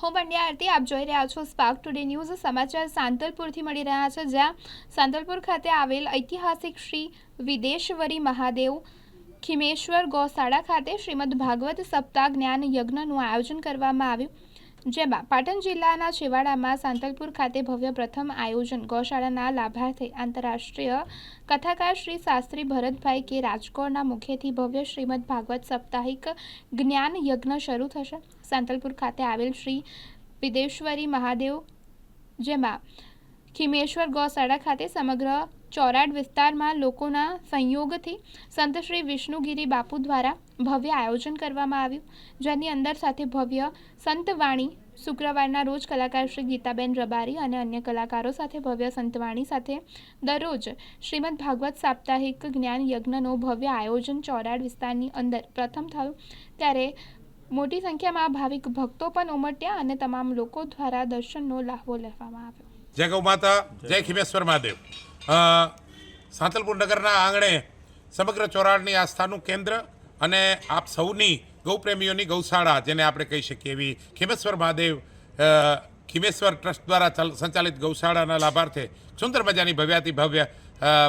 હું પંડ્યા આરતી આપ જોઈ રહ્યા છો સ્પાર્ક ટુડે ન્યૂઝ સમાચાર સાંતલપુરથી મળી રહ્યા છે, જ્યાં સાંતલપુર ખાતે આવેલ ઐતિહાસિક શ્રી વિદેશવરી મહાદેવ ખિમેશ્વર ગૌશાળા ખાતે શ્રીમદ ભાગવત સપ્તાહ જ્ઞાન યજ્ઞનું આયોજન કરવામાં આવ્યું. જેમાં પાટણ જિલ્લાના છેવાડામાં સાંતલપુર ખાતે ભવ્ય પ્રથમ આયોજન ગૌશાળાના લાભાર્થે આંતરરાષ્ટ્રીય કથાકાર શ્રી શાસ્ત્રી ભરતભાઈ કે રાજકોટના મુખ્યથી ભવ્ય શ્રીમદ ભાગવત સાપ્તાહિક જ્ઞાન યજ્ઞ શરૂ થશે. સાંતલપુર ખાતે આવેલ શ્રી વિદેશ્વરી મહાદેવ, જેમાં ખિમેશ્વર ગૌશાળા ખાતે સમગ્ર ચોરાડ વિસ્તારમાં લોકોના સંયોગથી સંત શ્રી વિષ્ણુગીરી બાપુ દ્વારા ભવ્ય આયોજન કરવામાં આવ્યું. જેની અંદર સાથે ભવ્ય સંતવાણી શુક્રવારના રોજ કલાકાર શ્રી ગીતાબેન રબારી અને અન્ય કલાકારો સાથે ભવ્ય સંતવાણી સાથે દરરોજ શ્રીમદ ભાગવત સાપ્તાહિક જ્ઞાન યજ્ઞનો ભવ્ય આયોજન ચોરાડ વિસ્તારની અંદર પ્રથમ થયું. ત્યારે મોટી સંખ્યામાં ભાવિક ભક્તો પણ ઉમટ્યા અને તમામ લોકો દ્વારા દર્શનનો લાહવો લેવામાં આવ્યો. જય ગૌ માતા, જય ખિમેશ્વર મહાદેવ. સાંતલપુર નગરના આંગણે સમગ્ર ચોરાડની આસ્થાનું કેન્દ્ર અને આપ સૌની ગૌપ્રેમીઓની ગૌશાળા જેને આપણે કહી શકીએ એવી ખિમેશ્વર મહાદેવ ખિમેશ્વર ટ્રસ્ટ દ્વારા ચલ- સંચાલિત ગૌશાળાના લાભાર્થે સુંદર મજાની ભવ્યાતિ ભવ્ય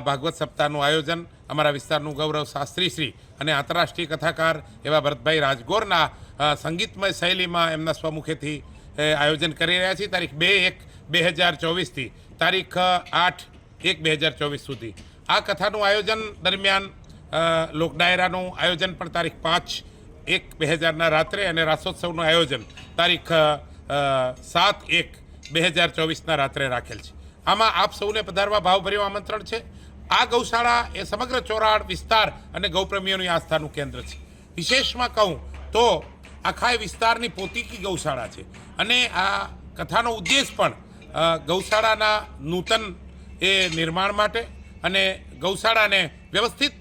ભાગવત સપ્તાહનું આયોજન અમારા વિસ્તારનું ગૌરવ શાસ્ત્રી શ્રી અને આંતરરાષ્ટ્રીય કથાકાર એવા ભરતભાઈ રાજગોરના સંગીતમય શૈલીમાં એમના સ્વમુખેથી આયોજન કરી રહ્યા છીએ. તારીખ બે એક બે હજાર ચોવીસથી. તારીખ આઠ એક બે હજાર ચોવીસ સુધી. આ કથાનું આયોજન દરમિયાન લોકડાયરાનું આયોજન પણ તારીખ પાંચ એક બે હજારના રાત્રે અને રાસોત્સવનું આયોજન તારીખ સાત એક બે હજાર ચોવીસના રાત્રે રાખેલ છે. આમાં આપ સૌને પધારવા ભાવભર્યું આમંત્રણ છે. આ ગૌશાળા એ સમગ્ર ચોરાડ વિસ્તાર અને ગૌપ્રેમીઓની આસ્થાનું કેન્દ્ર છે. વિશેષમાં કહું તો આખા એ વિસ્તારની પોતીકી ગૌશાળા છે. અને આ કથાનો ઉદ્દેશ પણ ગૌશાળાના નૂતન એ નિર્માણ માટે અને ગૌશાળાને વ્યવસ્થિત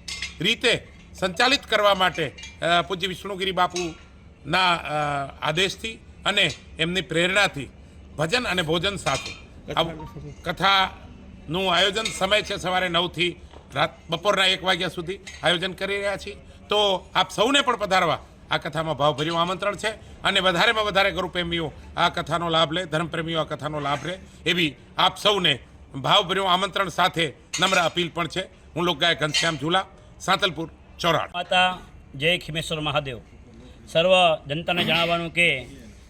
રીતે સંચાલિત કરવા માટે પૂજ્ય વિષ્ણુગીરી બાપુના આદેશથી અને એમની પ્રેરણાથી ભજન અને ભોજન સાથે. કથાનું આયોજન સમય છે સવારે નવથી રાત બપોરના એક વાગ્યા સુધી આયોજન કરી રહ્યા છીએ. તો આપ સૌને પણ પધારવા આ કથામાં ભાવભર્યું આમંત્રણ છે અને વધારેમાં વધારે ગુરુપ્રેમીઓ આ કથાનો લાભ લે, ધર્મપ્રેમીઓ આ કથાનો લાભ લે એવી આપ સૌને ભાવભર્યું આમંત્રણ સાથે નમ્ર અપીલ પણ છે. હું લોકગાયક ઘનશ્યામ ઝુલા, સાંતલપુર, ચોરાડ. માતા, જય ખિમેશ્વર મહાદેવ. સર્વ જનતાને જણાવવાનું કે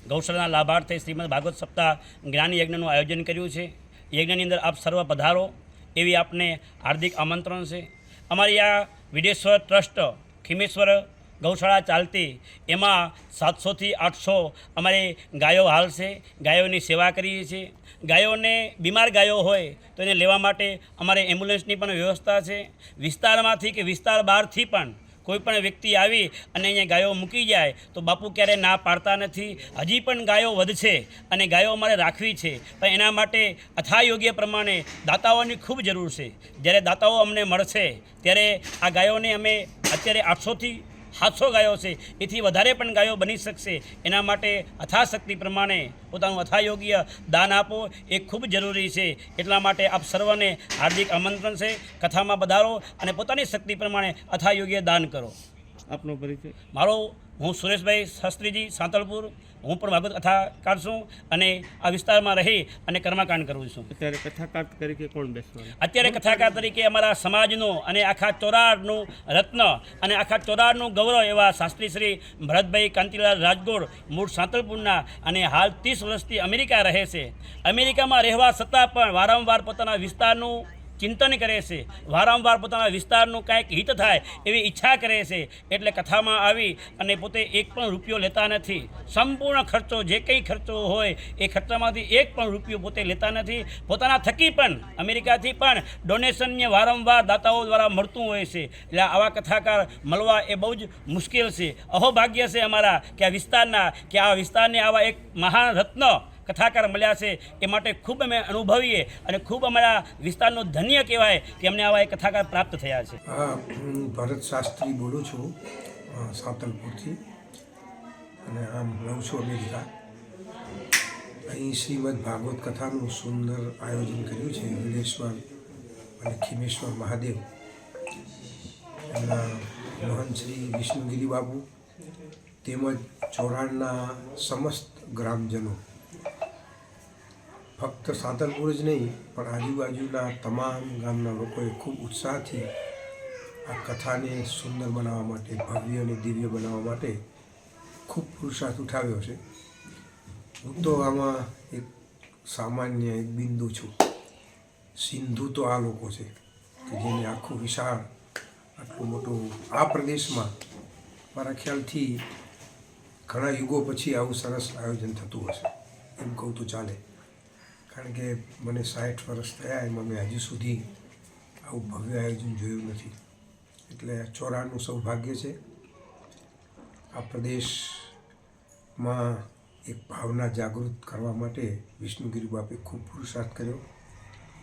ગૌશાળાના લાભાર્થે શ્રીમદ ભાગવત સપ્તાહ જ્ઞાન યજ્ઞનું આયોજન કર્યું છે. યજ્ઞની અંદર આપ સર્વ પધારો એવી આપને હાર્દિક આમંત્રણ છે. અમારી આ વિદેશ્વર ટ્રસ્ટ ખિમેશ્વર ગૌશાળા ચાલતી, એમાં સાતસોથી આઠસો અમારે ગાયો હાલ છે, ગાયોની સેવા કરીએ છીએ. ગાયોને, બીમાર ગાયો હોય, તો એને લેવા માટે અમારે એમ્બ્યુલન્સની પણ વ્યવસ્થા છે. વિસ્તારમાંથી કે વિસ્તાર બહારથી પણ કોઈ પણ વ્યક્તિ આવી અને અહીંયા ગાયો મૂકી જાય, તો બાપુ ક્યારેય ના પાડતા નથી. હજી પણ ગાયો વધશે અને ગાયો અમારે રાખવી છે. પણ એના માટે અથાયોગ્ય પ્રમાણે દાતાઓની ખૂબ જરૂર છે. જ્યારે દાતાઓ અમને મળશે, ત્યારે આ ગાયોને અમે અત્યારે આઠસોથી સાતસો ગાયો છે. એથી વધારે પણ ગાયો બની શકશે. એના માટે અથાશક્તિ પ્રમાણે પોતાનું અથાયોગ્ય દાન આપો એ ખૂબ જરૂરી છે. એટલા માટે આપ સર્વને હાર્દિક આમંત્રણ છે. કથામાં પધારો અને પોતાની શક્તિ પ્રમાણે અથાયોગ્ય દાન કરો. આપનો પરિચય? મારો હું સુરેશભાઈ શાસ્ત્રીજી સાંતળપુર હું પણ ભાગવત કથાકાર છું અને આ વિસ્તારમાં રહી અને કર્મકાંડ કરું છું. અત્યારે કથાકાર તરીકે કોણ બેસવાનું? અત્યારે કથાકાર તરીકે અમારા સમાજનો અને આખા ચોરાડનું રત્ન અને આખા ચોરાડનું ગૌરવ એવા શાસ્ત્રી શ્રી ભરતભાઈ કાંતિલાલ રાજગોર મૂળ સાંતળપુરના અને હાલ ત્રીસ વર્ષથી અમેરિકા રહે છે. અમેરિકામાં રહેવા છતાં પણ વારંવાર પોતાના વિસ્તારનું ચિંતન કરે છે. વારંવાર પોતાના વિસ્તારનું કાંઈક હિત થાય એવી ઈચ્છા કરે છે. એટલે કથામાં આવી અને પોતે એક પણ રૂપિયો લેતા નથી. સંપૂર્ણ ખર્ચો, જે કંઈ ખર્ચો હોય, એ ખર્ચામાંથી એક પણ રૂપિયો પોતે લેતા નથી. પોતાના થકી પણ, અમેરિકાથી પણ ડોનેશનને વારંવાર દાતાઓ દ્વારા મળતું હોય છે. એટલે આવા કથાકાર મળવા એ બહુ જ મુશ્કેલ છે. અહોભાગ્ય છે અમારા કે આ વિસ્તારના, કે આ વિસ્તારને આવા એક મહાન રત્ન કથાકાર મળ્યા છે, એ માટે ખૂબ અમે અનુભવીએ અને ખૂબ અમારા વિસ્તારનો ધન્ય કહેવાય કે અમને આવા એ કથાકાર પ્રાપ્ત થયા છે. હા ભરત શાસ્ત્રી બોલું છું સાંતલપુરથી. અને આમ રહું છું અમેરિકા. અહીં શ્રીમદ ભાગવત કથાનું સુંદર આયોજન કર્યું છે વિલેશ્વર અને ખીમેશ્વર મહાદેવ. એમના મહંત શ્રી વિષ્ણુગીરી બાબુ તેમજ ચોરાણના સમસ્ત ગ્રામજનો ફક્ત સાધનપુર જ નહીં, પણ આજુબાજુના તમામ ગામના લોકોએ ખૂબ ઉત્સાહથી આ કથાને સુંદર બનાવવા માટે, ભવ્ય અને દિવ્ય બનાવવા માટે ખૂબ પુરુષાર્થ ઉઠાવ્યો છે. હું તો આમાં એક સામાન્ય એક બિંદુ છું. સિંધુ તો આ લોકો છે, કે જેને આખું વિશાળ, આટલું મોટું આ પ્રદેશમાં મારા ખ્યાલથી ઘણા યુગો પછી આવું સરસ આયોજન થતું હશે. એમ કહું તો ચાલે. કારણ કે મને સાઠ વર્ષ થયા એમાં મેં હજુ સુધી આવું ભવ્ય આયોજન જોયું નથી. એટલે ચોરાનું સૌભાગ્ય છે. આ પ્રદેશમાં એક ભાવના જાગૃત કરવા માટે વિષ્ણુગીરી બાપે ખૂબ પુરુષાર્થ કર્યો.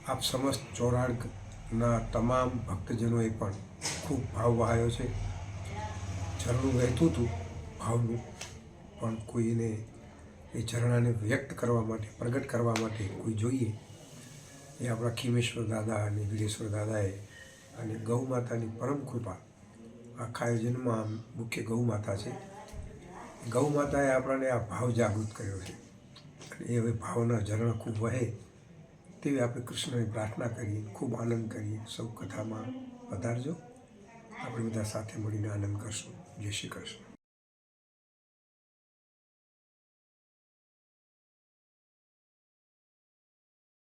આપ સમસ્ત ચોરાડના તમામ ભક્તજનોએ પણ ખૂબ ભાવ વહાયો છે. ઝરણું વહેતું હતું ભાવનું, પણ કોઈને એ ઝરણાને વ્યક્ત કરવા માટે, પ્રગટ કરવા માટે કોઈ જોઈએ? એ આપણા ખીમેશ્વર દાદા અને વીરેશ્વર દાદાએ અને ગૌ માતાની પરમ કૃપા આખા આયોજનમાં મુખ્ય ગૌ માતા છે. ગૌ માતાએ આપણને આ ભાવ જાગૃત કર્યો છે. અને એ હવે ભાવના ઝરણા ખૂબ વહે તેવી આપણે કૃષ્ણની પ્રાર્થના કરીએ, ખૂબ આનંદ કરીએ. સૌ કથામાં પધારજો. આપણે બધા સાથે મળીને આનંદ કરશું. જય શ્રી કૃષ્ણ.